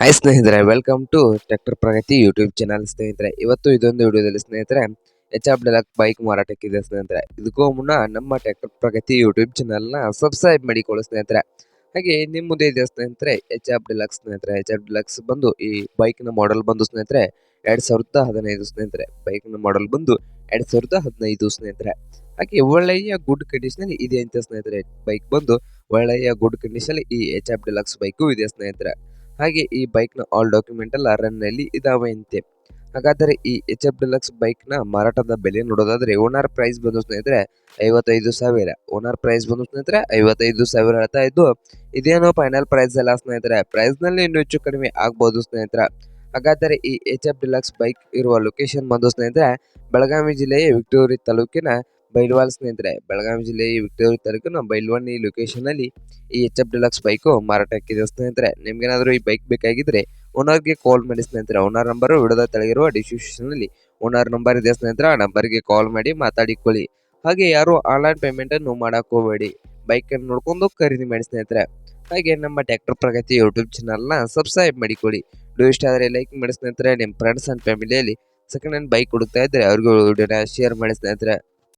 Hi ಸ್ನೇಹಿತರೆ welcome to tractor Pragati YouTube channel ಸ್ನೇಹಿತರೆ. ಇವತ್ತು ಇದೊಂದು ವಿಡಿಯೋದಲ್ಲಿ ಸ್ನೇಹಿತರೆ ಎಚ್ ಆಫ್ ಡೆಲಕ್ ಬೈಕ್ ಮಾರಾಟಕ್ಕಿದೆ ಸ್ನೇಹಿತರೆ. ಇದಕ್ಕೂ ಮುನ್ನ ನಮ್ಮ ಟ್ರ್ಯಾಕ್ಟರ್ ಪ್ರಗತಿ ಯೂಟ್ಯೂಬ್ ಚಾನಲ್ನ ಸಬ್ಸ್ಕ್ರೈಬ್ ಮಾಡಿಕೊಳ್ಳಿ ಸ್ನೇಹಿತರೆ. ಹಾಗೆ ನಿಮ್ಮ ಮುಂದೆ ಇದೆ ಸ್ನೇಹಿತರೆ ಎಚ್ ಆಫ್ ಡೆಲಕ್ ಸ್ನೇಹಿತರೆ. ಎಚ್ ಆಫ್ ಡೆಲಕ್ಸ್ ಬಂದು ಈ ಬೈಕ್ನ ಮಾಡೆಲ್ ಬಂದು ಸ್ನೇಹಿತರೆ, ಎರಡು ಸಾವಿರದ ಹದಿನೈದು ಸ್ನೇಹಿತರೆ. ಬೈಕ್ನ ಮಾಡೆಲ್ ಬಂದು ಎರಡು ಸಾವಿರದ ಹದಿನೈದು ಸ್ನೇಹಿತರೆ. ಹಾಗೆ ಒಳ್ಳೆಯ ಗುಡ್ ಕಂಡೀಷನ್ ಇದೆ ಅಂತ ಸ್ನೇಹಿತರೆ. ಬೈಕ್ ಬಂದು ಒಳ್ಳೆಯ ಗುಡ್ ಕಂಡೀಷನ್ ಈ ಎಚ್ ಆಫ್ ಡೆಲಕ್ಸ್ ಬೈಕು ಇದೆ ಸ್ನೇಹಿತರೆ. ಹಾಗೆ ಈ ಬೈಕ್ನ ಆಲ್ ಡಾಕ್ಯುಮೆಂಟ್ ಎಲ್ಲ ರನ್ನಲ್ಲಿ ಇದಾವೆ ಅಂತೆ. ಹಾಗಾದರೆ ಈ ಎಚ್ ಎಫ್ ಡಿಲಕ್ಸ್ ಬೈಕ್ನ ಮಾರಾಟದ ಬೆಲೆ ನೋಡೋದಾದ್ರೆ ಓನರ್ ಪ್ರೈಸ್ ಬಂದು ಸ್ನೇಹಿತರೆ ಐವತ್ತೈದು ಸಾವಿರ. ಓನರ್ ಪ್ರೈಸ್ ಬಂದು ಸ್ನೇಹಿತರೆ ಐವತ್ತೈದು ಸಾವಿರ ಹೇಳ್ತಾ ಇದ್ದು, ಇದೇನೋ ಫೈನಲ್ ಪ್ರೈಸ್ ಎಲ್ಲ ಸ್ನೇಹಿತರೆ. ಪ್ರೈಸ್ನಲ್ಲಿ ಇನ್ನೂ ಹೆಚ್ಚು ಕಡಿಮೆ ಆಗ್ಬೋದು ಸ್ನೇಹಿತರೆ. ಹಾಗಾದರೆ ಈ ಎಚ್ ಎಫ್ ಡಿಲಕ್ಸ್ ಬೈಕ್ ಇರುವ ಲೊಕೇಶನ್ ಬಂದು ಸ್ನೇಹಿತರೆ, ಬೆಳಗಾವಿ ಜಿಲ್ಲೆಯ ವಿಕ್ಟೋರಿ ತಾಲೂಕಿನ ಬೈಲ್ವಾಲ್ ಸ್ನೇಹಿತರೆ, ಬೆಳಗಾವಿ ಜಿಲ್ಲೆಯ ವಿಕ್ಟೋರಿ ತಾಲೂಕಿನ ಬೈಲ್ವಾನ್ ಈ ಲೊಕೇಶನ್ ಅಲ್ಲಿ ಈ ಎಚ್ ಎಫ್ ಡಿಲಕ್ಸ್ ಬೈಕು ಮಾರಾಟಕ್ಕಿದೆ ಸ್ನೇಹಿತರೆ. ನಿಮ್ಗೇನಾದ್ರೂ ಈ ಬೈಕ್ ಬೇಕಾಗಿದ್ರೆ ಓನರ್ಗೆ ಕಾಲ್ ಮಾಡಿ ಸ್ನೇಹಿತರೆ. ಓನರ್ ನಂಬರ್ ವಿಡದ ತೆಳಗಿರುವ ಡಿಸ್ಕ್ರಿಪ್ಷನ್ ಅಲ್ಲಿ ಓನರ್ ನಂಬರ್ ಇದೆ ಸ್ನೇಹಿತರೆ. ಆ ನಂಬರ್ಗೆ ಕಾಲ್ ಮಾಡಿ ಮಾತಾಡಿಕೊಳ್ಳಿ. ಹಾಗೆ ಯಾರು ಆನ್ಲೈನ್ ಪೇಮೆಂಟ್ ಅನ್ನು ಮಾಡಕ್ ಹೋಗಬೇಡಿ. ಬೈಕ್ ಅನ್ನು ನೋಡ್ಕೊಂಡು ಖರೀದಿ ಮಾಡಿ ಸ್ನೇಹಿತರೆ. ಹಾಗೆ ನಮ್ಮ ಟ್ಯಾಕ್ಟರ್ ಪ್ರಗತಿ ಯೂಟ್ಯೂಬ್ ಚಾನಲ್ನ ಸಬ್ಸ್ಕ್ರೈಬ್ ಮಾಡಿಕೊಳ್ಳಿ. ವಿಡಿಯೋ ಇಷ್ಟ ಆದರೆ ಲೈಕ್ ಮಾಡಿ ಸ್ನೇಹಿತರೆ. ನಿಮ್ಮ ಫ್ರೆಂಡ್ಸ್ ಅಂಡ್ ಫ್ಯಾಮಿಲಿಯಲ್ಲಿ ಸೆಕೆಂಡ್ ಹ್ಯಾಂಡ್ ಬೈಕ್ ಹುಡುಕ್ತಾ ಇದ್ದರೆ ಅವ್ರಿಗೂ ವಿಡಿಯೋನ ಶೇರ್ ಮಾಡಿ ಸ್ನೇಹಿತರೆ.